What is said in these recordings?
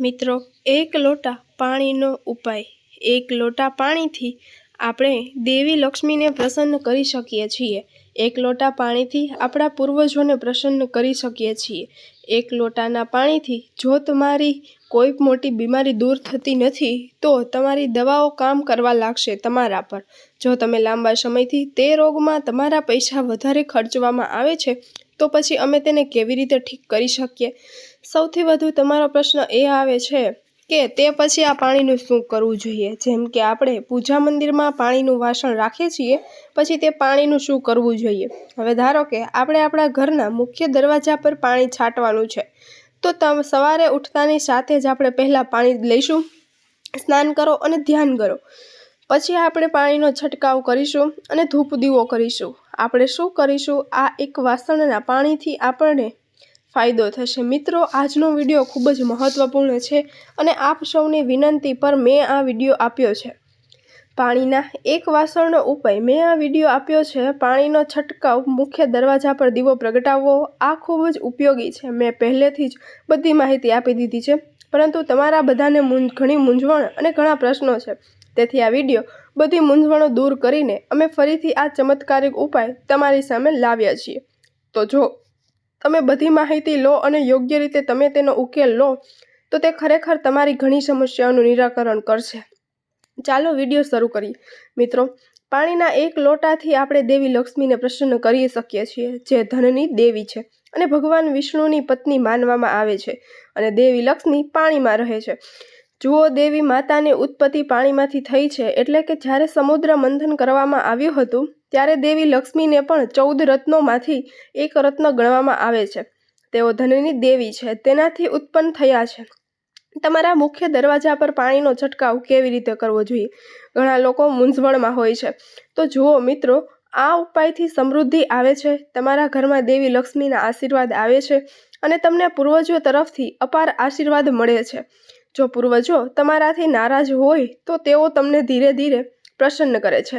મિત્રો, એક લોટા પાણીનો ઉપાય. એક લોટા પાણીથી આપણે દેવી લક્ષ્મીને પ્રસન્ન કરી શકીએ છીએ. એક લોટા પાણીથી આપણા પૂર્વજોને પ્રસન્ન કરી શકીએ છીએ. એક લોટાના પાણીથી જો તમારી કોઈ મોટી બીમારી દૂર થતી નથી, તો તમારી દવાઓ કામ કરવા લાગશે તમારા પર. જો તમે લાંબા સમયથી તે રોગમાં તમારા પૈસા વધારે ખર્ચવામાં આવે છે, તો પછી અમે તેને કેવી રીતે ઠીક કરી શકીએ? સૌથી વધુ તમારો પ્રશ્ન એ આવે છે કે તે પછી આ પાણીનું શું કરવું જોઈએ? જેમ કે આપણે પૂજા મંદિરમાં પાણીનું વાસણ રાખીએ છીએ, પછી તે પાણીનું શું કરવું જોઈએ? હવે ધારો કે આપણે આપણા ઘરના મુખ્ય દરવાજા પર પાણી છાંટવાનું છે, તો તમ સવારે ઉઠતાની સાથે જ આપણે પહેલાં પાણી લઈશું, સ્નાન કરો અને ધ્યાન કરો. પછી આપણે પાણીનો છંટકાવ કરીશું અને ધૂપ દીવો કરીશું. આપણે શું કરીશું? આ એક વાસણના પાણીથી આપણને ફાયદો થશે. મિત્રો, આજનો વીડિયો ખૂબ જ મહત્ત્વપૂર્ણ છે અને આપ સૌની વિનંતી પર મેં આ વીડિયો આપ્યો છે. પાણીના એક વાસણનો ઉપાય. મેં આ વીડિયો આપ્યો છે પાણીનો છંટકાવ, મુખ્ય દરવાજા પર દીવો પ્રગટાવવો. આ ખૂબ જ ઉપયોગી છે. મેં પહેલેથી જ બધી માહિતી આપી દીધી છે, પરંતુ તમારા બધાને ઘણી મૂંઝવણ અને ઘણા પ્રશ્નો છે. તેથી આ વીડિયો બધી મૂંઝવણો દૂર કરીને અમે ફરીથી આ ચમત્કારિક ઉપાય તમારી સામે લાવ્યા છીએ. તો જો તમે બધી માહિતી લો અને યોગ્ય રીતે તમે તેનો ઉકેલ લો, તો તે ખરેખર તમારી ઘણી સમસ્યાઓનું નિરાકરણ કરશે. ચાલો વીડિયો શરૂ કરીએ. મિત્રો, પાણીના એક લોટાથી આપણે દેવી લક્ષ્મીને પ્રસન્ન કરી શકીએ છીએ, જે ધનની દેવી છે અને ભગવાન વિષ્ણુની પત્ની માનવામાં આવે છે અને દેવી લક્ષ્મી પાણીમાં રહે છે. જુઓ, દેવી માતાની ઉત્પત્તિ પાણીમાંથી થઈ છે એટલે કે જ્યારે સમુદ્ર મંથન કરવામાં આવ્યું હતું, ત્યારે દેવી લક્ષ્મીને પણ ચૌદ રત્નોમાંથી એક રત્ન ગણવામાં આવે છે. તેઓ ધનની દેવી છે, તેનાથી ઉત્પન્ન થયા છે. તમારા મુખ્ય દરવાજા પર પાણીનો છંટકાવ કેવી રીતે કરવો જોઈએ? ઘણા લોકો મૂંઝવણમાં હોય છે. તો જુઓ મિત્રો, આ ઉપાયથી સમૃદ્ધિ આવે છે, તમારા ઘરમાં દેવી લક્ષ્મીના આશીર્વાદ આવે છે અને તમને પૂર્વજો તરફથી અપાર આશીર્વાદ મળે છે. જો પૂર્વજો તમારાથી નારાજ હોય તો તેઓ તમને ધીરે ધીરે પ્રસન્ન કરે છે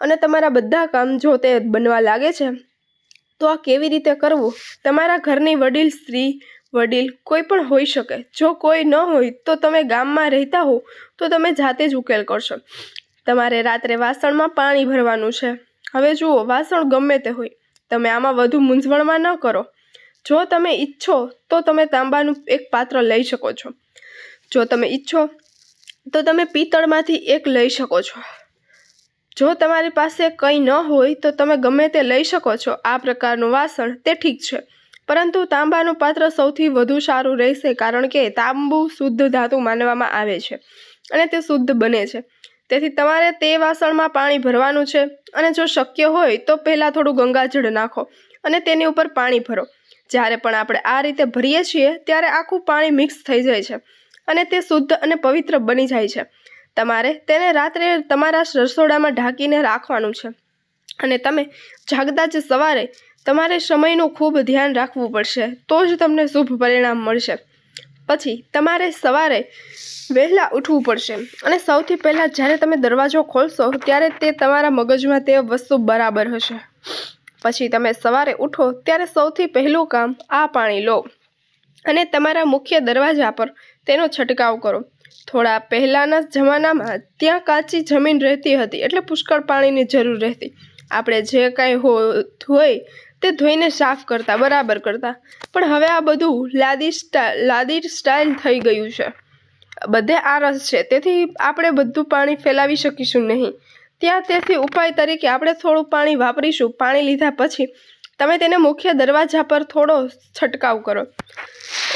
અને તમારા બધા કામ જો તે બનવા લાગે છે, તો આ કેવી રીતે કરવું? તમારા ઘરની વડીલ, સ્ત્રી વડીલ કોઈ પણ હોઈ શકે. જો કોઈ ન હોય તો તમે ગામમાં રહેતા હો, તો તમે જાતે જ ઉકેલ કરશો. તમારે રાત્રે વાસણમાં પાણી ભરવાનું છે. હવે જુઓ, વાસણ ગમે તે હોય. તમે આમાં વધુ મૂંઝવણમાં ન કરો. જો તમે ઈચ્છો તો તમે તાંબાનું એક પાત્ર લઈ શકો છો. જો તમે ઈચ્છો, તો તમે પિત્તળમાંથી એક લઈ શકો છો. જો તમારી પાસે કંઈ ન હોય, તો તમે ગમે તે લઈ શકો છો. આ પ્રકારનું વાસણ તે ઠીક છે. પરંતુ તાંબાનું પાત્ર સૌથી વધુ સારું રહેશે કારણ કે તાંબુ શુદ્ધ ધાતુ માનવામાં આવે છે અને તે શુદ્ધ બને છે. તેથી તમારે તે વાસણમાં પાણી ભરવાનું છે અને જો શક્ય હોય, તો પહેલાં થોડું ગંગાજળ નાખો અને તેની ઉપર પાણી ભરો. જ્યારે પણ આપણે આ રીતે ભરીએ છીએ, ત્યારે આખું પાણી મિક્સ થઈ જાય છે. અને તે શુદ્ધ અને પવિત્ર બની જાય છે. તમારે તેને રાત્રે તમારા રસોડામાં ઢાંકીને રાખવાનું છે. અને તમે જાગતા જ સવારે તમારે સમયનું ખૂબ ધ્યાન રાખવું પડશે. તો જ તમને શુભ પરિણામ મળશે. પછી તમારે સવારે વહેલા ઉઠવું પડશે. અને સૌથી પહેલાં જ્યારે તમે દરવાજો ખોલશો, ત્યારે તે તમારા મગજમાં તે વસ્તુ બરાબર હશે. પછી તમે સવારે ઉઠો, ત્યારે સૌથી પહેલું કામ આ પાણી લો. અને તમારા મુખ્ય દરવાજા પર તેનો છંટકાવ કરો. થોડા પહેલાંના જમાનામાં ત્યાં કાચી જમીન રહેતી હતી એટલે પુષ્કળ પાણીની જરૂર રહેતી. આપણે જે કાંઈ હો હોય તે ધોઈને સાફ કરતા, બરાબર કરતા. પણ હવે આ બધું લાદી સ્ટાઇલ લાદી સ્ટાઇલ થઈ ગયું છે. બધે આરસ છે. તેથી આપણે બધું પાણી ફેલાવી શકીશું નહીં. ત્યાં તેથી ઉપાય તરીકે આપણે થોડું પાણી વાપરીશું. પાણી લીધા પછી તમે તેને મુખ્ય દરવાજા પર થોડો છંટકાવ કરો.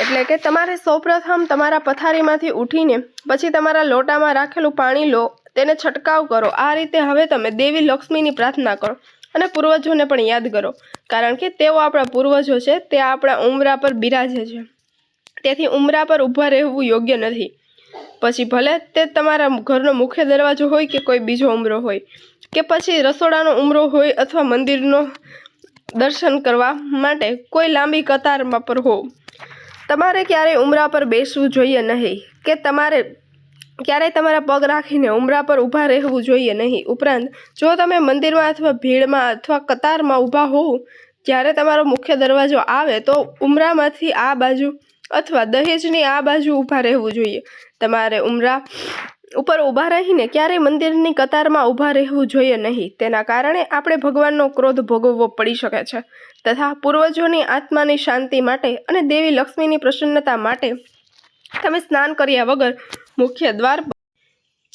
એટલે કે તમારે સૌપ્રથમ તમારા પથારીમાંથી ઉઠીને પછી તમારા લોટામાં રાખેલું પાણી લો, તેને છંટકાવ કરો. આ રીતે હવે તમે દેવી લક્ષ્મીની પ્રાર્થના કરો અને પૂર્વજોને પણ યાદ કરો. કારણ કે તેઓ આપણા પૂર્વજો છે, તે આપણા ઉમરા પર બિરાજે છે. તેથી ઉમરા પર ઊભા રહેવું યોગ્ય નથી. પછી ભલે તે તમારા ઘરનો મુખ્ય દરવાજો હોય કે કોઈ બીજો ઉમરો હોય, કે પછી રસોડાનો ઉમરો હોય અથવા મંદિરનો દર્શન કરવા માટે કોઈ લાંબી કતારમાં પર હો તમારે ક્યારેય ઉમરા પર બેસવું જોઈએ નહીં કે તમારે ક્યારેય તમારા પગ રાખીને ઉમરા પર ઊભા રહેવું જોઈએ નહીં. ઉપરાંત, જો તમે મંદિરમાં અથવા ભીડમાં અથવા કતારમાં ઊભા હોવ, જ્યારે તમારો મુખ્ય દરવાજો આવે તો ઉમરામાંથી આ બાજુ અથવા દહેજની આ બાજુ ઊભા રહેવું જોઈએ. તમારે ઉમરા ઉપર ઊભા રહીને ક્યારેય મંદિરની કતારમાં ઊભા રહેવું જોઈએ નહીં. તેના કારણે આપણે ભગવાનનો ક્રોધ ભોગવવો પડી શકે છે. તથા પૂર્વજોની આત્માની શાંતિ માટે અને દેવી લક્ષ્મીની પ્રસન્નતા માટે તમે સ્નાન કર્યા વગર મુખ્ય દ્વાર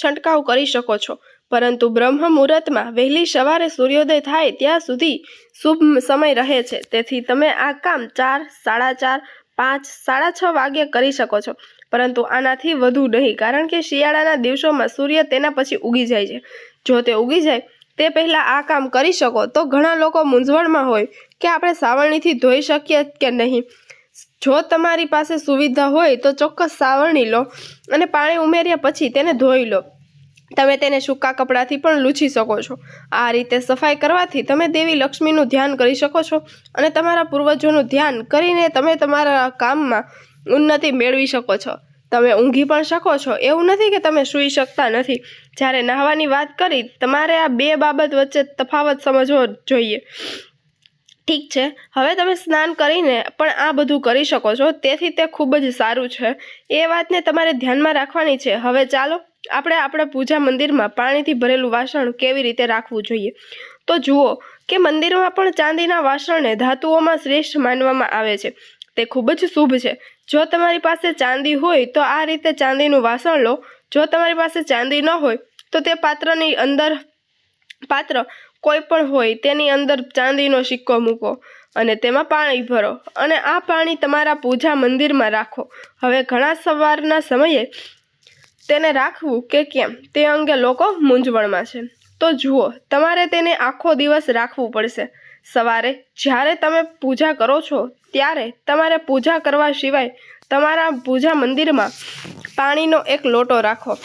છંટકાવ કરી શકો છો. પરંતુ બ્રહ્મ મુહૂર્તમાં વહેલી સવારે સૂર્યોદય થાય ત્યાં સુધી શુભ સમય રહે છે. તેથી તમે આ કામ ચાર, સાડા ચાર, પાંચ, સાડા છ વાગ્યે કરી શકો છો. પરંતુ આનાથી વધુ નહીં, કારણ કે શિયાળાના દિવસોમાં સૂર્ય તેના પછી ઉગી જાય છે. જો તે ઉગી જાય, તે પહેલાં આ કામ કરી શકો. તો ઘણા લોકો મૂંઝવણમાં હોય કે આપણે સાવરણીથી ધોઈ શકીએ કે નહીં. જો તમારી પાસે સુવિધા હોય, તો ચોક્કસ સાવરણી લો અને પાણી ઉમેર્યા પછી તેને ધોઈ લો. તમે તેને સૂકા કપડાથી પણ લૂછી શકો છો. આ રીતે સફાઈ કરવાથી તમે દેવી લક્ષ્મીનું ધ્યાન કરી શકો છો અને તમારા પૂર્વજોનું ધ્યાન કરીને તમે તમારા કામમાં ઉન્નતિ મેળવી શકો છો. તમે ઊંઘી પણ શકો છો. એવું નથી કે તમે સૂઈ શકતા નથી. જ્યારે નહાવાની વાત કરી, તમારે આ બે બાબત વચ્ચે તફાવત સમજવો જોઈએ. ઠીક છે. હવે તમે સ્નાન કરીને પણ આ બધું કરી શકો છો. તેથી તે ખૂબ જ સારું છે. એ વાતને તમારે ધ્યાનમાં રાખવાની છે. હવે ચાલો, આપણે આપણા પૂજા મંદિરમાં પાણીથી ભરેલું વાસણ કેવી રીતે રાખવું જોઈએ? તો જુઓ કે મંદિરમાં પણ ચાંદીના વાસણને ધાતુઓમાં શ્રેષ્ઠ માનવામાં આવે છે. તે ખૂબ જ શુભ છે. જો તમારી પાસે ચાંદી હોય તો આ રીતે ચાંદીનું વાસણ લો. જો તમારી પાસે ચાંદી ન હોય તો તે પાત્રની અંદર પાત્ર કોઈ પણ હોય તેની અંદર ચાંદીનો સિક્કો મૂકો અને તેમાં પાણી ભરો અને આ પાણી તમારા પૂજા મંદિરમાં રાખો. હવે ઘણા સવારના સમયે તેને રાખવું કે કેમ તે અંગે લોકો મૂંઝવણમાં છે. તો જુઓ, તમારે તેને આખો દિવસ રાખવું પડશે. સવારે જ્યારે તમે પૂજા કરો છો ત્યારે તમારે પૂજા કરવા સિવાય તમારા પૂજા મંદિરમાં પાણીનો એક લોટો રાખો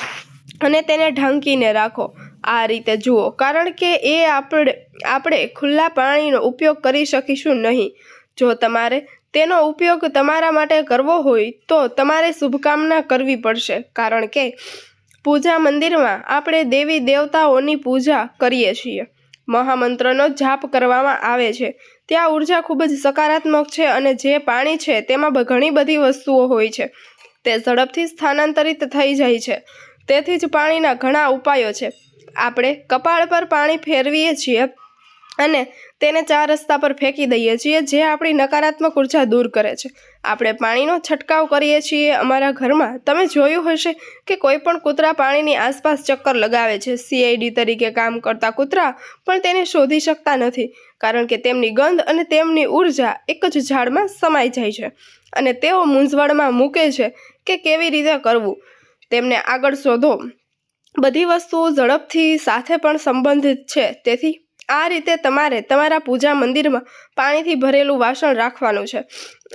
અને તેને ઢાંકીને રાખો. આ રીતે જુઓ, કારણ કે એ આપણે આપણે ખુલ્લા પાણીનો ઉપયોગ કરી શકીશું નહીં. જો તમારે તેનો ઉપયોગ તમારા માટે કરવો હોય તો તમારે શુભકામના કરવી પડશે, કારણ કે પૂજા મંદિરમાં આપણે દેવી દેવતાઓની પૂજા કરીએ છીએ. મહામંત્રનો જાપ કરવામાં આવે છે. ત્યાં ઊર્જા ખૂબ જ સકારાત્મક છે અને જે પાણી છે તેમાં ઘણી બધી વસ્તુઓ હોય છે. તે ઝડપથી સ્થાનાંતરિત થઈ જાય છે. તેથી જ પાણીના ઘણા ઉપાયો છે. આપણે કપાળ પર પાણી ફેરવીએ છીએ અને તેને ચાર રસ્તા પર ફેંકી દઈએ છીએ, જે આપણી નકારાત્મક ઊર્જા દૂર કરે છે. આપણે પાણીનો છંટકાવ કરીએ છીએ અમારા ઘરમાં. તમે જોયું હશે કે કોઈ પણ કૂતરા પાણીની આસપાસ ચક્કર લગાવે છે. સીઆઈડી તરીકે કામ કરતા કૂતરા પણ તેને શોધી શકતા નથી, કારણ કે તેમની ગંધ અને તેમની ઊર્જા એક જ ઝાડમાં સમાઈ જાય છે અને તેઓ મૂંઝવણમાં મૂકે છે કે કેવી રીતે કરવું. તેમને આગળ શોધો. બધી વસ્તુઓ ઝડપથી સાથે પણ સંબંધિત છે, તેથી આ રીતે તમારે તમારા પૂજા મંદિરમાં પાણીથી ભરેલું વાસણ રાખવાનું છે.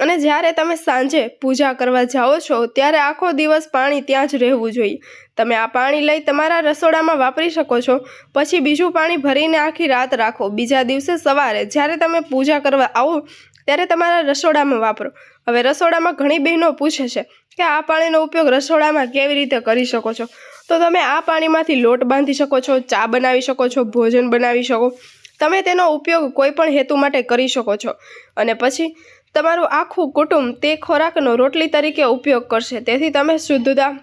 અને જ્યારે તમે સાંજે પૂજા કરવા જાઓ છો, ત્યારે આખો દિવસ પાણી ત્યાં જ રહેવું જોઈએ. તમે આ પાણી લઈ તમારા રસોડામાં વાપરી શકો છો. પછી બીજું પાણી ભરીને આખી રાત રાખો. બીજા દિવસે સવારે જ્યારે તમે પૂજા કરવા આવો, ત્યારે તમારા રસોડામાં વાપરો. હવે રસોડામાં ઘણી બહેનો પૂછે છે કે આ પાણીનો ઉપયોગ રસોડામાં કેવી રીતે કરી શકો છો? તો તમે આ પાણીમાંથી લોટ બાંધી શકો છો, ચા બનાવી શકો છો, ભોજન બનાવી શકો. તમે તેનો ઉપયોગ કોઈ પણ હેતુ માટે કરી શકો છો. અને પછી તમારું આખું કુટુંબ તે ખોરાકનો રોટલી તરીકે ઉપયોગ કરશે. તેથી તમે શુદ્ધતા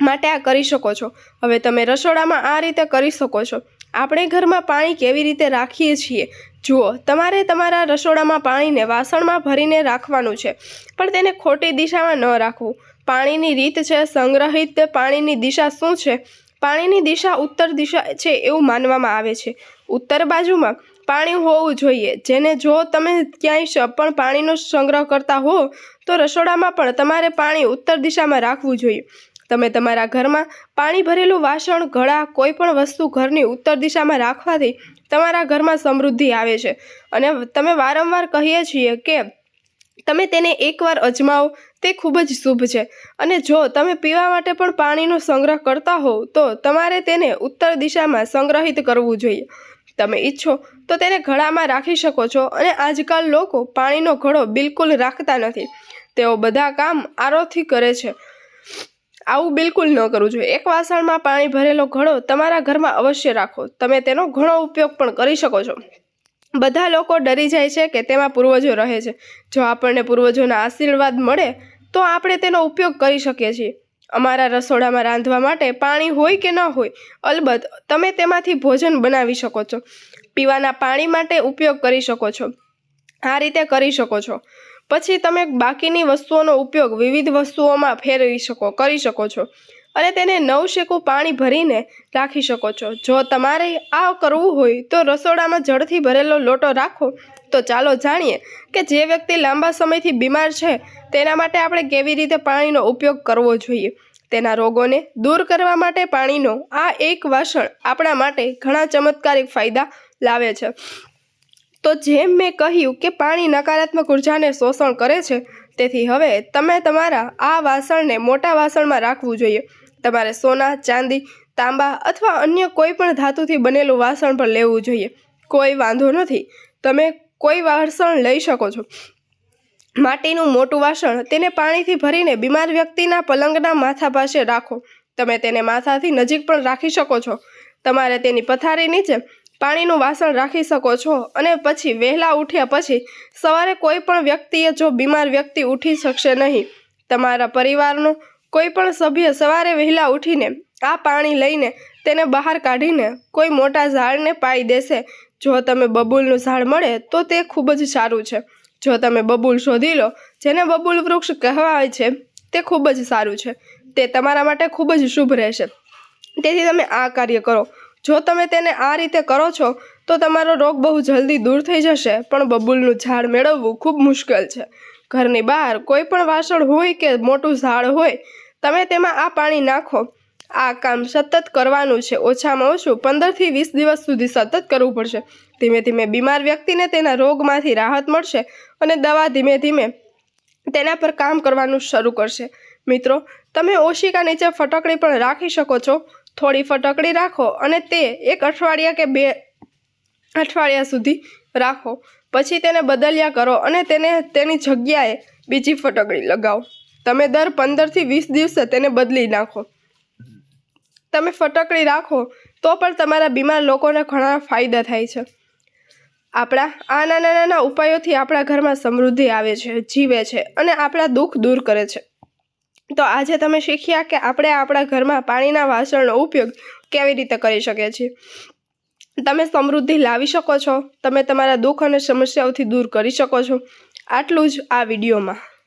માટે આ કરી શકો છો. હવે તમે રસોડામાં આ રીતે કરી શકો છો. આપણે ઘરમાં પાણી કેવી રીતે રાખીએ છીએ? જુઓ, તમારે તમારા રસોડામાં પાણીને વાસણમાં ભરીને રાખવાનું છે. પણ તેને ખોટી દિશામાં ન રાખવું. પાણીની રીત છે સંગ્રહિત પાણીની દિશા શું છે? પાણીની દિશા ઉત્તર દિશા છે એવું માનવામાં આવે છે. ઉત્તર બાજુમાં પાણી હોવું જોઈએ, જેને જો તમે ક્યાંય પણ પાણીનો સંગ્રહ કરતા હો, તો રસોડામાં પણ તમારે પાણી ઉત્તર દિશામાં રાખવું જોઈએ. તમે તમારા ઘરમાં પાણી ભરેલું વાસણ, ઘડા, કોઈ પણ વસ્તુ ઘરની ઉત્તર દિશામાં રાખવાથી તમારા ઘરમાં સમૃદ્ધિ આવે છે. અને તમે વારંવાર કહીએ છીએ કે તમે તેને એકવાર અજમાવો, તે ખૂબ જ શુભ છે. અને જો તમે પીવા માટે પણ પાણીનો સંગ્રહ કરતા હોવ, તો તમારે તેને ઉત્તર દિશામાં સંગ્રહિત કરવું જોઈએ. તમે ઈચ્છો તો તેને ઘડામાં રાખી શકો છો અને આજકાલ લોકો પાણીનો ઘડો બિલકુલ રાખતા નથી. તેઓ બધા કામ આરોથી કરે છે. આવું બિલકુલ ન કરવું જોઈએ. એક વાસણમાં પાણી ભરેલો ઘડો તમારા ઘરમાં અવશ્ય રાખો. તમે તેનો ઘણો ઉપયોગ પણ કરી શકો છો. બધા લોકો ડરી જાય છે કે તેમાં પૂર્વજો રહે છે. જો આપણને પૂર્વજોના આશીર્વાદ મળે, તો આપણે તેનો ઉપયોગ કરી શકીએ છીએ. અમારા રસોડામાં રાંધવા માટે પાણી હોય કે ન હોય, અલબત્ત તમે તેમાંથી ભોજન બનાવી શકો છો. પીવાના પાણી માટે ઉપયોગ કરી શકો છો. આ રીતે કરી શકો છો. પછી તમે બાકીની વસ્તુઓનો ઉપયોગ વિવિધ વસ્તુઓમાં ફેરવી શકો, કરી શકો છો. અને તેને નવશેકું પાણી ભરીને રાખી શકો છો. જો તમારે આ કરવું હોય તો રસોડામાં જળથી ભરેલો લોટો રાખો. તો ચાલો જાણીએ કે જે વ્યક્તિ લાંબા સમયથી બીમાર છે, તેના માટે આપણે કેવી રીતે પાણીનો ઉપયોગ કરવો જોઈએ? તેના રોગોને દૂર કરવા માટે પાણીનો આ એક વાસણ આપણા માટે ઘણા ચમત્કારિક ફાયદા લાવે છે. તો જેમ મેં કહ્યું કે પાણી નકારાત્મક ઉર્જાને શોષણ કરે છે તેથી હવે તમે તમારા આ વાસણને મોટા વાસણમાં રાખવું જોઈએ. તમારે સોના, ચાંદી, તાંબા અથવા અન્ય કોઈ પણ ધાતુથી બનેલું વાસણ પણ લેવું જોઈએ. કોઈ વાંધો નથી. તમે કોઈ વાસણ લઈ શકો છો. માટીનું મોટું વાસણ તેને પાણીથી ભરીને બીમાર વ્યક્તિના પલંગના માથા પાસે રાખો. તમે તેને માથાથી નજીક પણ રાખી શકો છો. તમારે તેની પથારી નીચે પાણીનું વાસણ રાખી શકો છો અને પછી વહેલા ઉઠ્યા પછી સવારે કોઈ પણ વ્યક્તિએ જો બીમાર વ્યક્તિ ઉઠી શકશે નહીં. તમારા પરિવારનો કોઈ પણ સભ્ય સવારે વહેલા ઉઠીને આ પાણી લઈને તેને બહાર કાઢીને કોઈ મોટા ઝાડને પાઈ દેશે. જો તમે બબૂલનું ઝાડ મળે તો તે ખૂબ જ સારું છે. જો તમે બબૂલ શોધી લો, જેને બબૂલ વૃક્ષ કહેવાય છે, તે ખૂબ જ સારું છે. તે તમારા માટે ખૂબ જ શુભ રહેશે. તેથી તમે આ કાર્ય કરો. જો તમે તેને આ રીતે કરો છો, તો તમારો રોગ બહુ જલ્દી દૂર થઈ જશે. પણ બબૂલનું ઝાડ મેળવવું ખૂબ મુશ્કેલ છે. ઘરની બહાર કોઈ પણ વાસણ હોય કે મોટું ઝાડ હોય, તમે તેમાં આ પાણી નાખો. આ કામ સતત કરવાનું છે. ઓછામાં ઓછું પંદરથી વીસ દિવસ સુધી સતત કરવું પડશે. ધીમે ધીમે બીમાર વ્યક્તિને તેના રોગમાંથી રાહત મળશે અને દવા ધીમે ધીમે તેના પર કામ કરવાનું શરૂ કરશે. મિત્રો, તમે ઓશિકા નીચે ફટકડી પણ રાખી શકો છો. થોડી ફટકડી રાખો અને તે એક અઠવાડિયા કે બે અઠવાડિયા સુધી રાખો. પછી તેને બદલ્યા કરો અને તેને તેની જગ્યાએ બીજી ફટકડી લગાવો. તમે દર પંદરથી વીસ દિવસે તેને બદલી નાખો. તમે ફટકડી રાખો તો પણ તમારા બીમાર લોકોને ઘણા ફાયદા થાય છે. આપણા આ નાના નાના ઉપાયોથી આપણા ઘરમાં સમૃદ્ધિ આવે છે, જીવે છે અને આપણા દુઃખ દૂર કરે છે. તો આજે તમે શીખ્યા કે આપણે આપણા ઘરમાં પાણીના વાસણનો ઉપયોગ કેવી રીતે કરી શકીએ છીએ. તમે સમૃદ્ધિ લાવી શકો છો, તમે તમારા દુઃખ અને સમસ્યાઓથી દૂર કરી શકો છો. આટલું જ આ વિડીયોમાં.